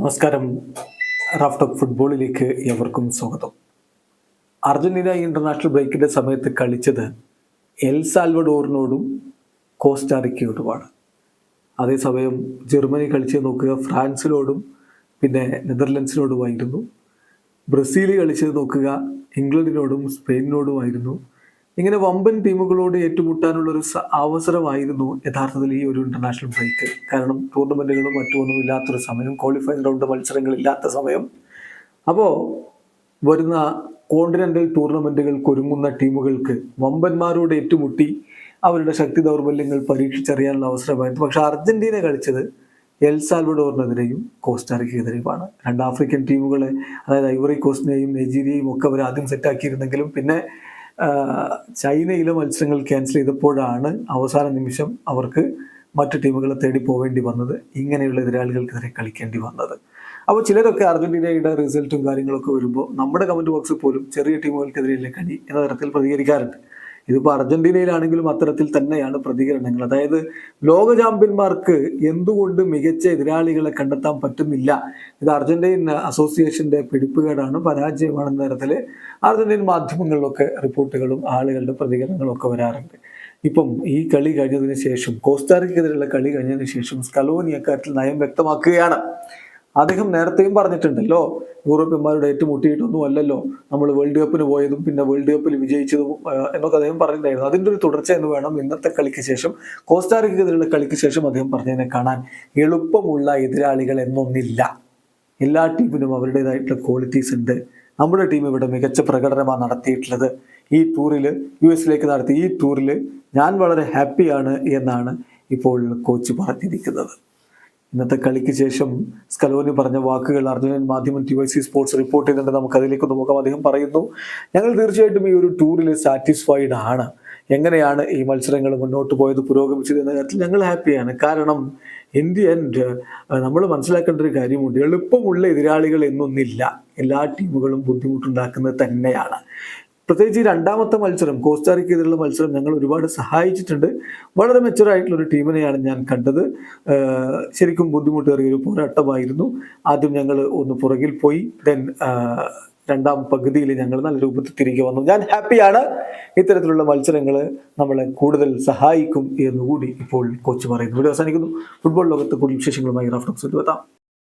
നമസ്കാരം. Raf talk ഫുട്ബോളിലേക്ക് എവർക്കും സ്വാഗതം. അർജന്റീന ഇന്റർനാഷണൽ ബ്രേക്കിന്റെ സമയത്ത് കളിച്ചത് എൽ സാൽവഡോറിനോടും കോസ്റ്റാറിക്കയോടുമാണ്. അതേസമയം ജർമ്മനി കളിച്ച് നോക്കുക ഫ്രാൻസിനോടും പിന്നെ നെതർലൻഡ്സിനോടുമായിരുന്നു. ബ്രസീൽ കളിച്ചത് നോക്കുക ഇംഗ്ലണ്ടിനോടും സ്പെയിനിനോടുമായിരുന്നു. ഇങ്ങനെ വമ്പൻ ടീമുകളോട് ഏറ്റുമുട്ടാനുള്ള ഒരു അവസരമായിരുന്നു യഥാർത്ഥത്തിൽ ഈ ഒരു ഇന്റർനാഷണൽ ബ്രേക്ക് കാരണം ടൂർണമെന്റുകളും മറ്റുമൊന്നും ഇല്ലാത്തൊരു സമയം ക്വാളിഫൈ റൗണ്ട് മത്സരങ്ങൾ ഇല്ലാത്ത സമയം. അപ്പോൾ വരുന്ന കോണ്ടിനെന്റൽ ടൂർണമെന്റുകൾക്ക് ഒരുങ്ങുന്ന ടീമുകൾക്ക് വമ്പന്മാരോട് ഏറ്റുമുട്ടി അവരുടെ ശക്തി ദൗർബല്യങ്ങൾ പരീക്ഷിച്ചറിയാനുള്ള അവസരമായിരുന്നു. പക്ഷെ അർജന്റീന കളിച്ചത് എൽ സാൽവഡോറിനെതിരെയും കോസ്റ്റാറിക്കെതിരെയുമാണ്. രണ്ട് ആഫ്രിക്കൻ ടീമുകളെ അതായത് ഐവറി കോസ്റ്റിനെയും നൈജീരിയയും ഒക്കെ അവർ ആദ്യം സെറ്റാക്കിയിരുന്നെങ്കിലും പിന്നെ ചൈനയിലെ മത്സരങ്ങൾ ക്യാൻസൽ ചെയ്തപ്പോഴാണ് അവസാന നിമിഷം അവർക്ക് മറ്റു ടീമുകളെ തേടി പോവേണ്ടി വന്നത്. ഇങ്ങനെയുള്ള എതിരാളികൾക്കെതിരെ കളിക്കേണ്ടി വന്നത്. അപ്പോൾ ചിലരൊക്കെ അർജന്റീനയുടെ റിസൾട്ടും കാര്യങ്ങളൊക്കെ വരുമ്പോൾ നമ്മുടെ കമന്റ് ബോക്സിൽ പോലും ചെറിയ ടീമുകൾക്കെതിരെയല്ലേ കളി എന്ന തരത്തിൽ പ്രതികരിക്കാറുണ്ട്. ഇതിപ്പോൾ അർജന്റീനയിലാണെങ്കിലും അത്തരത്തിൽ തന്നെയാണ് പ്രതികരണങ്ങൾ. അതായത് ലോക ചാമ്പ്യന്മാർക്ക് എന്തുകൊണ്ട് മികച്ച എതിരാളികളെ കണ്ടെത്താൻ പറ്റുന്നില്ല? ഇത് അർജന്റീൻ അസോസിയേഷന്റെ പിടിപ്പുകേടാണ് പരാജയമാണെന്ന തരത്തിൽ അർജന്റീൻ മാധ്യമങ്ങളിലൊക്കെ റിപ്പോർട്ടുകളും ആളുകളുടെ പ്രതികരണങ്ങളും ഒക്കെ വരാറുണ്ട്. ഇപ്പം ഈ കളി കഴിഞ്ഞതിന് ശേഷം കോസ്റ്റാറിക്കെതിരെയുള്ള കളി കഴിഞ്ഞതിന് ശേഷം സ്കലോനി അക്കാര്യത്തിൽ നയം വ്യക്തമാക്കുകയാണ്. അദ്ദേഹം നേരത്തെയും പറഞ്ഞിട്ടുണ്ടല്ലോ യൂറോപ്യന്മാരുടെ ഏറ്റുമുട്ടിയിട്ടൊന്നും അല്ലല്ലോ നമ്മൾ വേൾഡ് കപ്പിന് പോയതും പിന്നെ വേൾഡ് കപ്പിൽ വിജയിച്ചതും എന്നൊക്കെ അദ്ദേഹം പറഞ്ഞിട്ടുണ്ടായിരുന്നു. അതിന്റെ ഒരു തുടർച്ച എന്ന് വേണം ഇന്നത്തെ കളിക്ക് ശേഷം കോസ്റ്റാറിക്കെതിരെയുള്ള കളിക്ക് ശേഷം അദ്ദേഹം പറഞ്ഞതിനെ കാണാൻ എളുപ്പമുള്ള എതിരാളികൾ എന്നൊന്നില്ല. എല്ലാ ടീമിനും അവരുടേതായിട്ടുള്ള ക്വാളിറ്റീസ് ഉണ്ട്. നമ്മുടെ ടീം ഇവിടെ മികച്ച പ്രകടനമാണ് നടത്തിയിട്ടുള്ളത്. ഈ ടൂറിൽ യു എസിലേക്ക് നടത്തിയ ഈ ടൂറിൽ ഞാൻ വളരെ ഹാപ്പിയാണ് എന്നാണ് ഇപ്പോൾ കോച്ച് പറഞ്ഞിരിക്കുന്നത്. ഇന്നത്തെ കളിക്ക് ശേഷം സ്കലോനി പറഞ്ഞ വാക്കുകൾ Arjunan Madhyamam T Y C sports report ചെയ്തിട്ടുണ്ട് നമുക്ക് അതിലേക്ക് നോക്കാം അദ്ദേഹം പറയുന്നു ഞങ്ങൾ തീർച്ചയായിട്ടും ഈ ഒരു ടൂറിൽ സാറ്റിസ്ഫൈഡ് ആണ്. എങ്ങനെയാണ് ഈ മത്സരങ്ങൾ മുന്നോട്ട് പോയത് പുരോഗമിച്ചത് എന്ന കാര്യത്തിൽ ഞങ്ങൾ ഹാപ്പിയാണ് കാരണം എൻഡ് നമ്മൾ മനസ്സിലാക്കേണ്ട ഒരു കാര്യമുണ്ട്. എളുപ്പമുള്ള എതിരാളികൾ എന്നൊന്നില്ല. എല്ലാ ടീമുകളും ബുദ്ധിമുട്ടുണ്ടാക്കുന്നത് തന്നെയാണ്. പ്രത്യേകിച്ച് ഈ രണ്ടാമത്തെ മത്സരം കോസ്റ്റാറിക്കെതിരെയുള്ള മത്സരം ഞങ്ങൾ ഒരുപാട് സഹായിച്ചിട്ടുണ്ട്. വളരെ മെച്ചുറായിട്ടുള്ള ഒരു ടീമിനെയാണ് ഞാൻ കണ്ടത്. ശരിക്കും ബുദ്ധിമുട്ടേറിയ ഒരു പോരാട്ടമായിരുന്നു. ആദ്യം ഞങ്ങൾ ഒന്ന് പുറകിൽ പോയി ദെൻ രണ്ടാം പകുതിയിൽ ഞങ്ങൾ നല്ല രൂപത്തിൽ തിരികെ വന്നു. ഞാൻ ഹാപ്പിയാണ് ഇത്തരത്തിലുള്ള മത്സരങ്ങൾ നമ്മളെ കൂടുതൽ സഹായിക്കും എന്നുകൂടി ഇപ്പോൾ കോച്ച് പറയുന്നു. ഇവിടെ അവസാനിക്കുന്നു. ഫുട്ബോൾ ലോകത്ത് കൂടുതൽ വിശേഷങ്ങളുമായി റാഫ്റ്റോക്സ് എത്താം